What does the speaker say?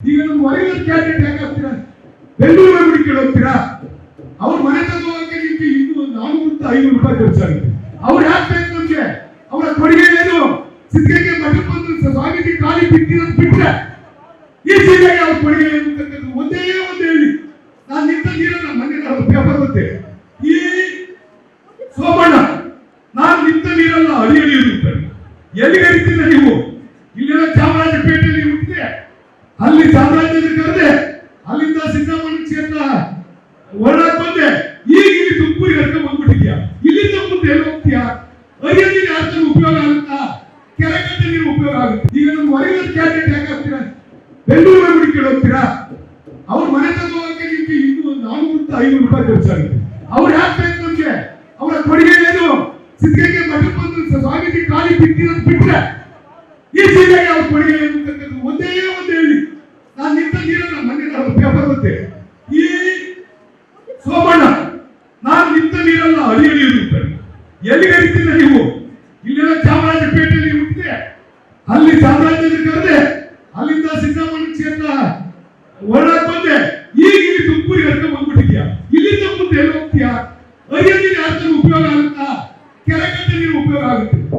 ಈಗ ನಮ್ಮ ಹೊರಗಿನ ಕ್ಯಾಂಡಿಡೇಟ್ ಯಾಕೆ ಹುಡುಕಿಡ್ ಹೋಗ್ತೀರಾ? ಅವ್ರ ಮನೆ ನಿಮ್ಗೆ ಇನ್ನೂ ಒಂದು ನಾನೂರಿಂದ ಐನೂರು ರೂಪಾಯಿ ಖರ್ಚಾಗುತ್ತೆ. ಅವ್ರು ಯಾಕೆ ಬೇಕು ನಮ್ಗೆ? ಅವರ ಕೊಡುಗೆ ಏನು? ಸಿದ್ಧಗಂಗೆ ಮಠಕ್ಕೆ ಬಂದು ಸ್ವಾಮೀಜಿ ಖಾಲಿ ಬಿಟ್ಟಿರೋದು ಬಿಟ್ರೆ ಈ ಜಿಲ್ಲೆಗೆ ಅವ್ರ ಕೊಡುಗೆ ಏನು ಒಂದೇ ಒಂದು ಹೇಳಿ. ನಾನು ನಿಂತ ನೀರನ್ನ ನಾನು ಪೇಪರ್ ಈ ಸೋಮಣ್ಣ, ನಾನು ನಿಂತ ನೀರಲ್ಲ ಅಡಿಯಲ್ಲಿ ನೀವು ಇಲ್ಲೆಲ್ಲ ಚಾಮರಾಜಪೇಟೆಯಲ್ಲಿ ಹುಟ್ಟಿದೆ ಅಲ್ಲಿ ಸಾಮ್ರಾಜ್ಯಕ್ಕೆ ಕರೆದೆ, ಅಲ್ಲಿಂದ ಸಿದ್ದಮ್ಮನ ಕ್ಷೇತ್ರ ಹೊರಡಕ್ ಬಂದೆ. ಈಗ ಇಲ್ಲಿ ತುಮಕೂರಿಗೆ ಕರ್ಕೊಂಡ್ ಬಂದ್ಬಿಟ್ಟಿದ್ಯಾ ಇಲ್ಲಿಂದ ಮುಂದೆ ಎಲ್ಲಿ ಹೋಗ್ತೀಯಾ? ಅರಿಯಲ್ಲಿ ಯಾರು ಉಪಯೋಗ ಆಗುತ್ತಾ? ಕೆಳಗಟ್ಟೆ ನೀರು ಉಪಯೋಗ ಆಗುತ್ತೆ. ಈಗ ನಮ್ಮ ಹೊರಗಿನ ಕ್ಯಾಂಡಿಡೇಟ್ ಯಾಕೆ ಆಗ್ತೀರಾ? ಬೆಂಗಳೂರು ಹುಡುಕಿಡ್ ಹೋಗ್ತೀರಾ? ಅವ್ರ ಮನೆ ತಗೋಕೆ ನಿಮ್ಗೆ ಇನ್ನೂ ಒಂದು ನಾನೂರಿಂದ ಐನೂರು ರೂಪಾಯಿ ಖರ್ಚಾಗುತ್ತೆ. ಅವ್ರು ಯಾಕೆ ಬೇಕು ನಮ್ಗೆ? ಅವರ ಕೊಡುಗೆ ಏನು? ಸಿದ್ಧಗಂಗೆ ಮಠಕ್ಕೆ ಬಂದು ಸ್ವಾಮೀಜಿ ಕಾಲಿ ಬಿಟ್ಟಿರೋದು ಬಿಟ್ರೆ ಈ ಜಿಲ್ಲೆಗೆ ಅವ್ರ ಕೊಡುಗೆ ಏನು ಅಂತಕ್ಕಂಥದ್ದು ಒಂದೇ ನೀರನ್ನು ಮೊನ್ನೆ ನಾನು ಪೇಪರ್ ಗೊತ್ತೆ ಈ ಸೋಮಣ್ಣ, ನಾನು ನಿಂತ ನೀರನ್ನು ಅಡಿಯಲ್ಲಿ ಇರುತ್ತಾರೆ ಎಲ್ಲಿಗೆ ಹರಿತೀರ ನೀವು? ಇಲ್ಲಿನ ಚಾಮರಾಜಪೇಟೆಯಲ್ಲಿ ಇರುತ್ತೆ ಅಲ್ಲಿ ಚಾಮರಾಜದಲ್ಲಿ ಕರೆದೆ, ಅಲ್ಲಿಂದ ಸಿದ್ದರಾಮಯ್ಯ ಕ್ಷೇತ್ರ ಹೊರಗೆ ಬಂದೆ. ಈಗ ಇಲ್ಲಿ ತುಮಕೂರಿಗೆ ಹರ್ಕೊಂಡು ಬಂದ್ಬಿಟ್ಟಿದ್ಯಾ ಇಲ್ಲಿಂದ ಮುಂದೆ ಎಲ್ಲಿ ಹೋಗ್ತೀಯಾ? ಅರಿಯ